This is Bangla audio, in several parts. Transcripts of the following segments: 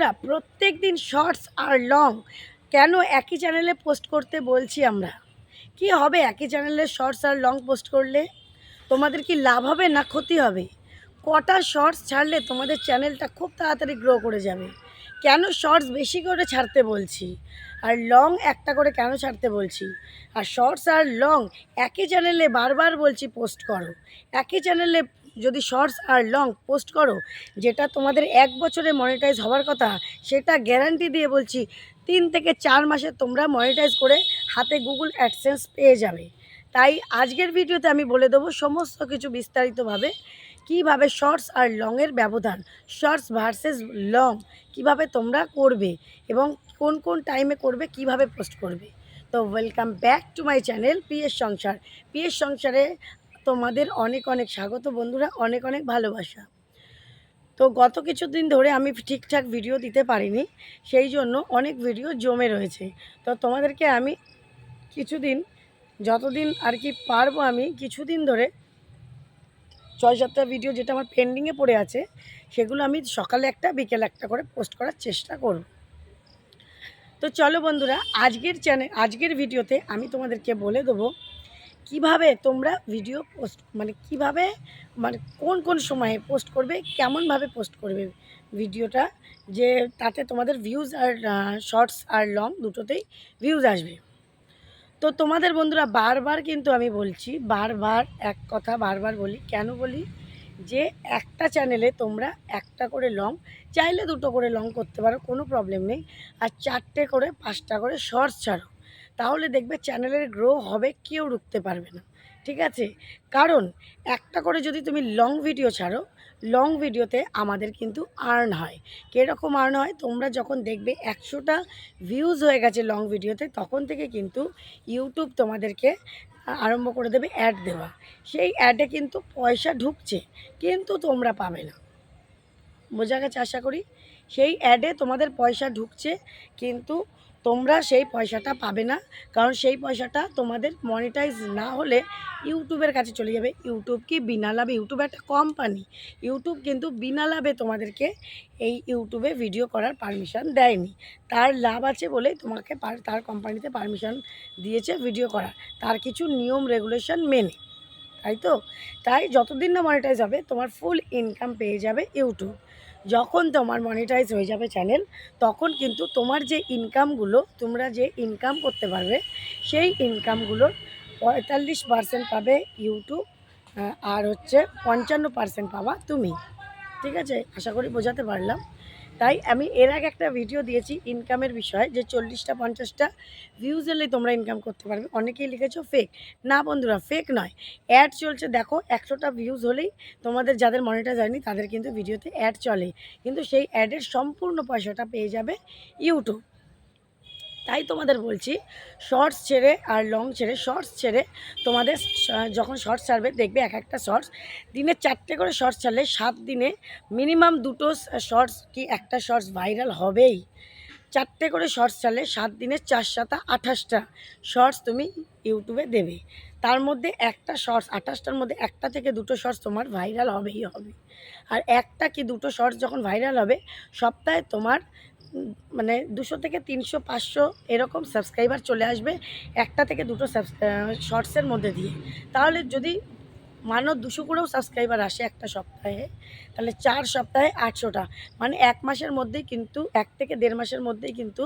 বন্ধুরা, প্রত্যেক দিন শর্টস আর লং কেন একই চ্যানেলে পোস্ট করতে বলছি আমরা? কি হবে একই চ্যানেলে শর্টস আর লং পোস্ট করলে? তোমাদের কি লাভ হবে না ক্ষতি হবে? কটা শর্টস ছাড়লে তোমাদের চ্যানেলটা খুব তাড়াতাড়ি গ্রো করে যাবে। কেন শর্টস বেশি করে ছাড়তে বলছি? আর লং একটা করে কেন ছাড়তে বলছি? আর শর্টস আর লং একই চ্যানেলে বারবার বলছি পোস্ট করো। একই চ্যানেলে যদি শর্টস আর লং পোস্ট করো, যেটা তোমাদের এক বছরে মনিটাইজ হওয়ার কথা, সেটা গ্যারান্টি দিয়ে বলছি, তিন থেকে চার মাসে তোমরা মনিটাইজ করে হাতে গুগল অ্যাডসেন্স পেয়ে যাবে। তাই আজকের ভিডিওতে আমি বলে দেবো সমস্ত কিছু বিস্তারিতভাবে, কীভাবে শর্টস আর লংয়ের ব্যবধান শর্টস ভার্সেস লং কীভাবে তোমরা করবে এবং কোন কোন টাইমে করবে, কীভাবে পোস্ট করবে। তো welcome back to my channel PS Sansar. PS সংসারে তোমাদের অনেক অনেক স্বাগত বন্ধুরা, অনেক অনেক ভালোবাসা। তো গত কিছুদিন ধরে আমি ঠিকঠাক ভিডিও দিতে পারিনি, সেই জন্য অনেক ভিডিও জমে রয়েছে। তো তোমাদেরকে আমি কিছুদিন, যতদিন আর কি পারব আমি, কিছুদিন ধরে ছয় সাতটা ভিডিও যেটা আমার পেন্ডিংয়ে পড়ে আছে, সেগুলো আমি সকালে একটা, বিকেলে একটা করে পোস্ট করার চেষ্টা করব। তো চলো বন্ধুরা, আজকের চ্যানেল আজকের ভিডিওতে আমি তোমাদেরকে বলে দেবো কীভাবে তোমরা ভিডিও পোস্ট মানে কীভাবে মানে কোন কোন সময়ে পোস্ট করবে, কেমনভাবে পোস্ট করবে ভিডিওটা যে তাতে তোমাদের ভিউজ আর শর্টস আর লং দুটোতেই ভিউজ আসবে। তো তোমাদের বন্ধুরা, বারবার কিন্তু আমি বলছি, বারবার এক কথা বারবার বলি, কেন বলি? যে একটা চ্যানেলে তোমরা একটা করে লং চাইলে দুটো করে লং করতে পারো, কোনো প্রবলেম নেই। আর চারটে করে, পাঁচটা করে শর্টস ছাড়ো। তাহলে দেখবে চ্যানেলের গ্রো হবে, কেউ রুখতে পারবে না। ঠিক আছে? কারণ একটা করে যদি তুমি লং ভিডিও ছাড়ো লং ভিডিওতে আমাদের কিন্তু আর্ন হয়। কীরকম আর্ন হয়? তোমরা যখন দেখবে একশোটা ভিউজ হয়ে গেছে লং ভিডিওতে তখন থেকে কিন্তু ইউটিউব তোমাদেরকে আরম্ভ করে দেবে অ্যাড দেওয়া। সেই অ্যাডে কিন্তু পয়সা ঢুকছে, কিন্তু তোমরা পাবে না। বোঝা গেছে আশা করি? সেই অ্যাডে তোমাদের পয়সা ঢুকছে, কিন্তু তোমরা সেই পয়সাটা পাবে না, কারণ সেই পয়সাটা তোমাদের মনিটাইজ না হলে ইউটিউবের কাছে চলে যাবে। ইউটিউব কি বিনা লাভে? ইউটিউব একটা কোম্পানি ইউটিউব কিন্তু বিনা লাভে তোমাদেরকে এই ইউটিউবে ভিডিও করার পারমিশন দেয়নি। তার লাভ আছে বলেই তোমাকে তার কোম্পানিতে পারমিশন দিয়েছে ভিডিও করার। তার কিছু নিয়ম রেগুলেশন মেনে। তাই তো? তাই যতদিন না মনিটাইজ হবে, তোমার ফুল ইনকাম পেয়ে যাবে ইউটিউব। যখন তোমার মনিটাইজ হয়ে যাবে চ্যানেল তখন কিন্তু তোমার যে ইনকামগুলো তোমরা যে ইনকাম করতে পারবে, সেই ইনকামগুলোর পঁয়তাল্লিশ পার্সেন্ট পাবে ইউটিউব আর হচ্ছে পঞ্চান্ন পার্সেন্ট পাবা তুমি। ঠিক আছে? আশা করি বোঝাতে পারলাম। তাই আমি এর আগে একটা ভিডিও দিয়েছি ইনকামের বিষয়ে, যে চল্লিশটা, পঞ্চাশটা ভিউজ এলে তোমরা ইনকাম করতে পারবে। অনেকেই লিখেছো ফেক না বন্ধুরা ফেক নয়। অ্যাড চলছে, দেখো, একশোটা ভিউজ হলেই তোমাদের যাদের মনিটা যায়নি তাদের কিন্তু ভিডিওতে অ্যাড চলে কিন্তু সেই অ্যাডের সম্পূর্ণ পয়সাটা পেয়ে যাবে ইউটিউব তাই তোমাদের বলছি শর্টস ছেড়ে আর লং ছেড়ে শর্টস ছেড়ে তোমাদের যখন শর্টস ছাড়বে, দেখবে এক একটা শর্টস দিনে চারটে করে শর্টস ছাড়লে সাত দিনে মিনিমাম দুটো শর্টস কি একটা শর্টস ভাইরাল হবেই। চারটে করে শর্টস ছাড়লে সাত দিনে চার সাতা আঠাশটা শর্টস তুমি ইউটিউবে দেবে। তার মধ্যে একটা শর্টস আঠাশটার মধ্যে একটা থেকে দুটো শর্টস তোমার ভাইরাল হবেই হবে। আর একটা কি দুটো শর্টস যখন ভাইরাল হবে, সপ্তাহে তোমার মানে দুশো থেকে তিনশো, পাঁচশো এরকম সাবস্ক্রাইবার চলে আসবে একটা থেকে দুটো শর্টসের মধ্যে দিয়ে। তাহলে যদি মানো দুশো করেও সাবস্ক্রাইবার আসে একটা সপ্তাহে, তাহলে চার সপ্তাহে আটশোটা। মানে এক মাসের মধ্যেই কিন্তু, এক থেকে দেড় মাসের মধ্যেই কিন্তু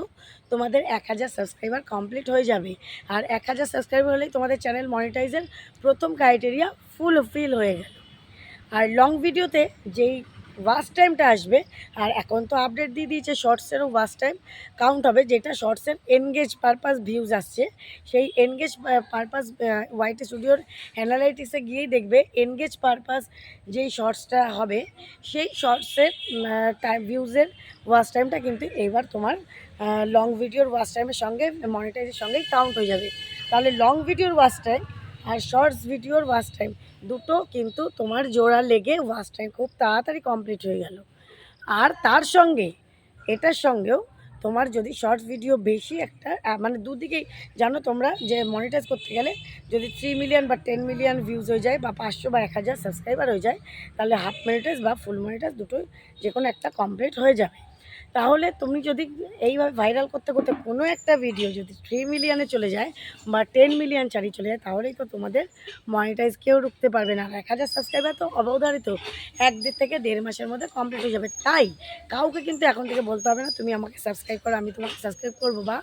তোমাদের এক হাজার সাবস্ক্রাইবার কমপ্লিট হয়ে যাবে। আর এক হাজার সাবস্ক্রাইবার হলেই তোমাদের চ্যানেল মনিটাইজের প্রথম ক্রাইটেরিয়া ফুল ফিল হয়ে গেল। আর লং ভিডিওতে যেই ওয়াচ টাইমটা আসবে। আর এখন তো আপডেট দিয়ে দিয়েছে শর্টসেরও ওয়াচ টাইম কাউন্ট হবে, যেটা শর্টসের এনগেজ পারপাস ভিউজ আসছে। সেই এনগেজ পারপাস ওয়াইটি স্টুডিওর অ্যানালাইটিক্সে গিয়েই দেখবে এনগেজ পারপাস যেই শর্টসটা হবে, সেই শর্টসের টাইম ভিউজের ওয়াচ টাইমটা কিন্তু এবার তোমার লং ভিডিওর ওয়াচ টাইমের সঙ্গে মনিটাইজের সঙ্গেই কাউন্ট হয়ে যাবে। তাহলে লং ভিডিওর ওয়াচ টাইম আর শর্টস ভিডিওর ওয়াচ টাইম দুটো কিন্তু তোমার জোড়া লেগে ওয়াচ টাইম খুব তাড়াতাড়ি কমপ্লিট হয়ে গেল। আর তার সঙ্গে, এটার সঙ্গেও তোমার যদি শর্টস ভিডিও বেশি একটা মানে দুদিকেই, জানো তোমরা যে মনিটাইজ করতে গেলে যদি থ্রি মিলিয়ন বা টেন মিলিয়ন ভিউজ হয়ে যায় বা পাঁচশো বা এক হাজার সাবস্ক্রাইবার হয়ে যায়, তাহলে হাফ মনিটাইজ বা ফুল মনিটাইজ দুটোই যে কোনো একটা কমপ্লিট হয়ে যাবে। তাহলে তুমি যদি এইভাবে ভাইরাল করতে করতে কোনো একটা ভিডিও যদি থ্রি মিলিয়নে চলে যায় বা টেন মিলিয়ন চারি চলে যায়, তাহলেই তো তোমাদের মনিটাইজ কেউ রুখতে পারবে না। এক হাজার সাবস্ক্রাইবার তো অবধারিত, এক দেড় থেকে দেড় মাসের মধ্যে কমপ্লিট হয়ে যাবে। তাই কাউকে কিন্তু এখন থেকে বলতে হবে না, তুমি আমাকে সাবস্ক্রাইব করো, আমি তোমাকে সাবস্ক্রাইব করব বা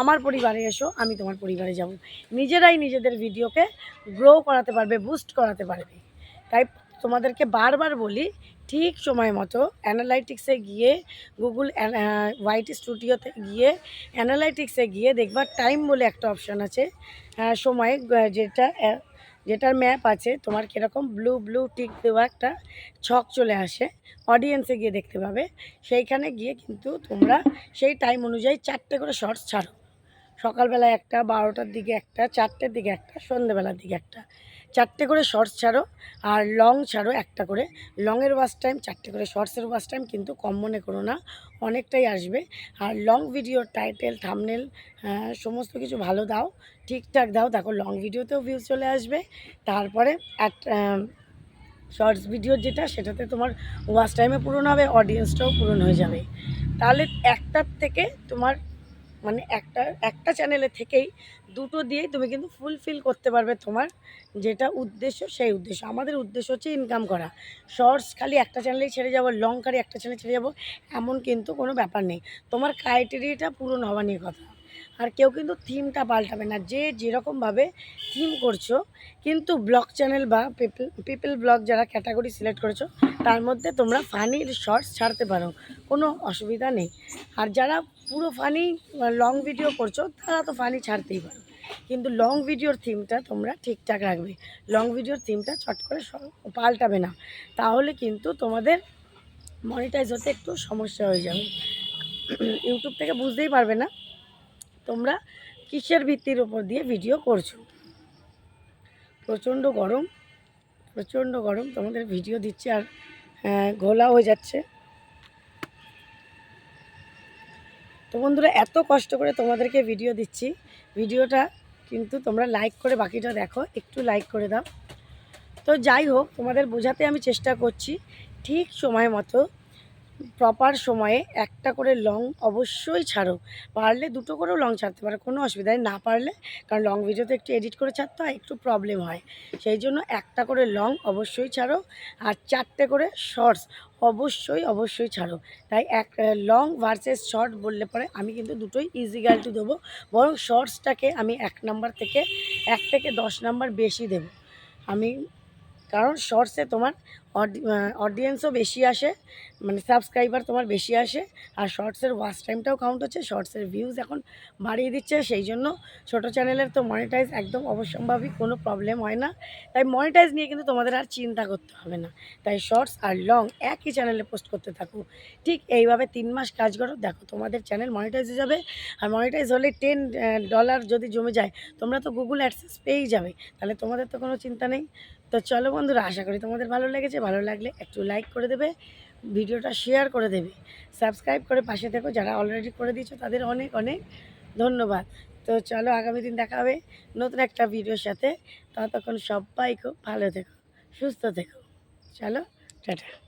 আমার পরিবারে এসো, আমি তোমার পরিবারে যাব। নিজেরাই নিজেদের ভিডিওকে গ্রো করাতে পারবে বুস্ট করাতে পারবে। তাই তোমাদেরকে বারবার বলি ঠিক সময় মতো অ্যানালাইটিক্সে গিয়ে গুগল ওয়াইটি স্টুডিওতে গিয়ে অ্যানালাইটিক্সে গিয়ে দেখবার টাইম বলে একটা অপশান আছে। সময় যেটা যেটার ম্যাপ আছে, তোমার কীরকম ব্লু ব্লু টিক দেওয়া একটা ছক চলে আসে অডিয়েন্সে গিয়ে দেখতে পাবে। সেইখানে গিয়ে কিন্তু তোমরা সেই টাইম অনুযায়ী চারটে করে শর্টস ছাড়ো। সকালবেলা একটা, বারোটার দিকে একটা, চারটের দিকে একটা, সন্ধেবেলার দিকে একটা। চারটে করে শর্টস ছাড়ো আর লং ছাড়ো একটা করে। লংয়ের ওয়াচ টাইম চারটে করে শর্টসের ওয়াচ টাইম কিন্তু কম মনে করো না, অনেকটাই আসবে। আর লং ভিডিও টাইটেল থামনেল সমস্ত কিছু ভালো দাও, ঠিকঠাক দাও। দেখো লং ভিডিওতেও ভিউজ চলে আসবে। তারপরে শর্টস ভিডিও যেটা, সেটাতে তোমার ওয়াচ টাইমে পূরণ হবে অডিয়েন্সটাও পূরণ হয়ে যাবে। তাহলে একটার থেকে তোমার মানে একটা একটা চ্যানেলে থেকেই দুটো দিয়েই তুমি কিন্তু ফুলফিল করতে পারবে তোমার যেটা উদ্দেশ্য, সেই উদ্দেশ্য। আমাদের উদ্দেশ্য হচ্ছে ইনকাম করা। শর্টস খালি একটা চ্যানেলেই ছেড়ে যাব লং খালি একটা চ্যানেলে ছেড়ে যাব, এমন কিন্তু কোনো ব্যাপার নেই। তোমার ক্রাইটেরিয়াটা পূরণ হওয়া নিয়ে কথা। আর কেউ কিন্তু থিমটা পাল্টাবে না। যে যেরকমভাবে থিম করছ, কিন্তু ব্লগ চ্যানেল বা পিপল পিপল ব্লগ যারা ক্যাটাগরি সিলেক্ট করেছ, তার মধ্যে তোমরা ফানির শর্টস ছাড়তে পারো। কোনো অসুবিধা নেই। আর যারা পুরো ফানি লং ভিডিও করছ, তারা তো ফানি ছাড়তেই পারো। কিন্তু লং ভিডিওর থিমটা তোমরা ঠিকঠাক রাখবে। লং ভিডিওর থিমটা চট করে পাল্টাবে না। তাহলে কিন্তু তোমাদের মনিটাইজ হতে একটু সমস্যা হয়ে যাবে। ইউটিউব থেকে বুঝতেই পারবে না তোমরা কিসের ভিত্তির উপর দিয়ে ভিডিও করছ। প্রচণ্ড গরম প্রচণ্ড গরম তোমাদের ভিডিও দিচ্ছে আর ঘোলা হয়ে যাচ্ছে। তো বন্ধুরা, এত কষ্ট করে তোমাদেরকে ভিডিও দিচ্ছি। ভিডিওটা কিন্তু তোমরা লাইক করে বাকিটা দেখো, একটু লাইক করে দাও। তো যাই হোক, তোমাদের বোঝাতে আমি চেষ্টা করছি, ঠিক সময় মতো প্রপার সময়ে একটা করে লং অবশ্যই ছাড়ো। পারলে দুটো করেও লং ছাড়তে পারো, কোনো অসুবিধা না পারলে, কারণ লং ভিডিওতে একটু এডিট করে ছাড়তে হয়, একটু প্রবলেম হয়। সেই জন্য একটা করে লং অবশ্যই ছাড়ো, আর চারটে করে শর্টস অবশ্যই অবশ্যই ছাড়ো। তাই এক লং ভার্সেস শর্ট বললে পরে আমি কিন্তু দুটোই ইজি টু দেবো, বরং শর্টসটাকে আমি এক নাম্বার থেকে, এক থেকে দশ নাম্বার বেশি দেবো। আমি, কারণ শর্টসে তোমার অডিয়েন্সও বেশি আসে মানে সাবস্ক্রাইবার তোমার বেশি আসে, আর শর্টসের ওয়াচ টাইমটাও কাউন্ট হচ্ছে শর্টসের ভিউজ এখন বাড়িয়ে দিচ্ছে, সেই জন্য ছোটো চ্যানেলের তো মনিটাইজ একদম অবশ্যম্ভাবী, কোনো প্রবলেম হয় না। তাই মনিটাইজ নিয়ে কিন্তু তোমাদের আর চিন্তা করতে হবে না। তাই শর্টস আর লং একই চ্যানেলে পোস্ট করতে থাকো। ঠিক এইভাবে তিন মাস কাজ করো, দেখো তোমাদের চ্যানেল মনিটাইজ হয়ে যাবে। আর মনিটাইজ হলে টেন ডলার যদি জমে যায়, তোমরা তো গুগল অ্যাডসেস পেয়েই যাবে, তাহলে তোমাদের তো কোনো চিন্তা নেই। তো চলো বন্ধুরা, আশা করি তোমাদের ভালো লেগেছে ভালো লাগলে একটু লাইক করে দেবে, ভিডিওটা শেয়ার করে দেবে। সাবস্ক্রাইব করে পাশে থেকো, যারা অলরেডি করে দিয়েছ তাদের অনেক অনেক ধন্যবাদ। তো চলো আগামী দিন দেখা হবে নতুন একটা ভিডিওর সাথে। ততক্ষণ সবাই খুব ভালো থেকো, সুস্থ থেকো। চলো, টাটা।